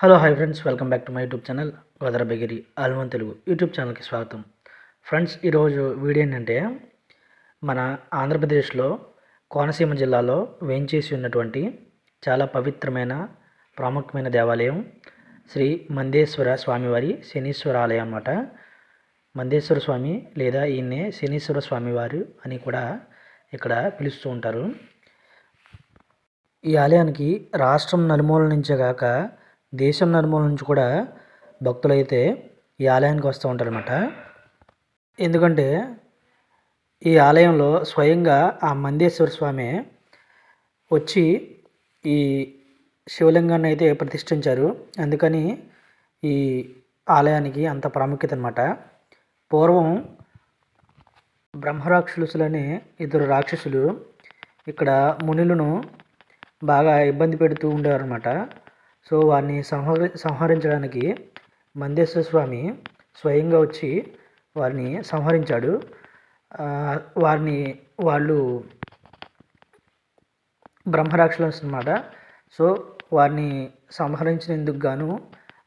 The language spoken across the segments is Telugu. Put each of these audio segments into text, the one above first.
Hello hi friends. Welcome back to my YouTube channel గోదర బెగిరి ఆల్మన్ తెలుగు యూట్యూబ్ ఛానల్కి స్వాగతం. ఫ్రెండ్స్ ఈరోజు వీడియో ఏంటంటే మన ఆంధ్రప్రదేశ్లో కోనసీమ జిల్లాలో వేంచేసి ఉన్నటువంటి చాలా పవిత్రమైన ప్రాముఖ్యమైన దేవాలయం శ్రీ మందేశ్వర స్వామివారి శనీశ్వర ఆలయం అన్నమాట. మందేశ్వర స్వామి లేదా ఈయన్నే శనీశ్వర స్వామివారు అని కూడా ఇక్కడ పిలుస్తూ ఉంటారు. ఈ ఆలయానికి రాష్ట్రం నలుమూల నుంచే కాక దేశం నలుమూల నుంచి కూడా భక్తులైతే ఈ ఆలయానికి వస్తూ ఉంటారన్నమాట. ఎందుకంటే ఈ ఆలయంలో స్వయంగా ఆ మందేశ్వర స్వామి వచ్చి ఈ శివలింగాన్ని అయితే ప్రతిష్ఠించారు. అందుకని ఈ ఆలయానికి అంత ప్రాముఖ్యత అనమాట పూర్వం బ్రహ్మరాక్షసులనే ఇద్దరు రాక్షసులు ఇక్కడ మునులను బాగా ఇబ్బంది పెడుతూ ఉండేవారన్నమాట. సో వారిని సంహరి సంహరించడానికి మందేశ్వర స్వామి స్వయంగా వచ్చి వారిని సంహరించాడు. వారిని వాళ్ళు బ్రహ్మరాక్షలు అన్నమాట. సో వారిని సంహరించినందుకు గాను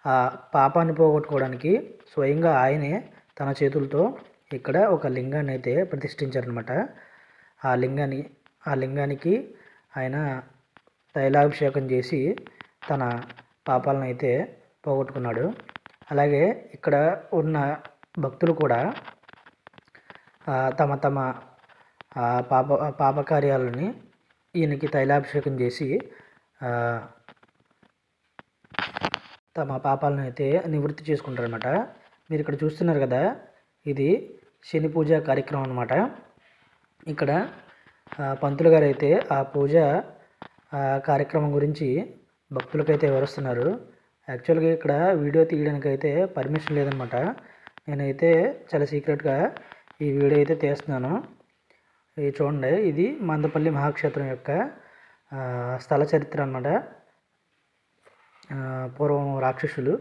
ఆ పాపాన్ని పోగొట్టుకోవడానికి స్వయంగా ఆయనే తన చేతులతో ఇక్కడ ఒక లింగాన్ని అయితే ప్రతిష్ఠించారనమాట ఆ లింగాన్ని ఆ లింగానికి ఆయన తైలాభిషేకం చేసి తన పాపాలను అయితే పోగొట్టుకున్నాడు. అలాగే ఇక్కడ ఉన్న భక్తులు కూడా తమ తమ పాప పాపకార్యాలని ఈయనకి తైలాభిషేకం చేసి తమ పాపాలను అయితే నివృత్తి చేసుకుంటారనమాట మీరు ఇక్కడ చూస్తున్నారు కదా ఇది శని పూజ కార్యక్రమం అనమాట ఇక్కడ పంతులు గారు అయితే ఆ పూజ కార్యక్రమం గురించి భక్తులకైతే వివరిస్తున్నారు యాక్చువల్గా ఇక్కడ వీడియో తీయడానికి అయితే పర్మిషన్ లేదనమాట. నేనైతే చాలా సీక్రెట్గా ఈ వీడియో అయితే తీస్తున్నాను. ఇది చూడండి ఇది మందపల్లి మహాక్షేత్రం యొక్క స్థల చరిత్ర అన్నమాట. పూర్వం రాక్షసులు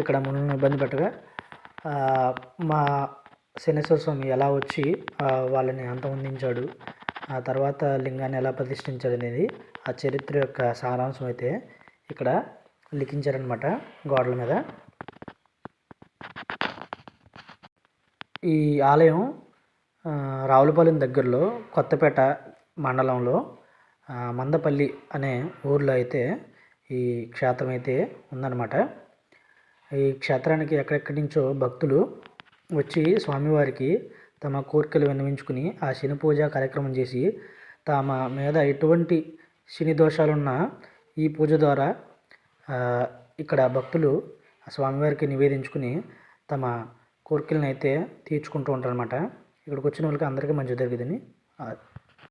ఇక్కడ మనల్ని ఇబ్బంది పెట్టగా మా శనేశ్వర స్వామి ఎలా వచ్చి వాళ్ళని అంతమొందించాడు ఆ తర్వాత లింగాన్ని ఎలా ప్రతిష్ఠించాడు అనేది ఆ చరిత్ర యొక్క సారాంశం అయితే ఇక్కడ లిఖించారనమాట గోడల మీద. ఈ ఆలయం రావులపాలెం దగ్గరలో కొత్తపేట మండలంలో మందపల్లి అనే ఊర్లో అయితే ఈ క్షేత్రం అయితే ఉందన్నమాట. ఈ క్షేత్రానికి ఎక్కడెక్కడి నుంచో భక్తులు వచ్చి స్వామివారికి తమ కోరికలు విన్నవించుకుని ఆ శని పూజ కార్యక్రమం చేసి తమ మీద ఎటువంటి శని దోషాలున్నా ఈ పూజ ద్వారా ఇక్కడ భక్తులు ఆ స్వామివారికి నివేదించుకుని తమ కోరికలను అయితే తీర్చుకుంటూ ఉంటారనమాట ఇక్కడికి వచ్చిన వాళ్ళకి అందరికీ మంచి జరిగిందని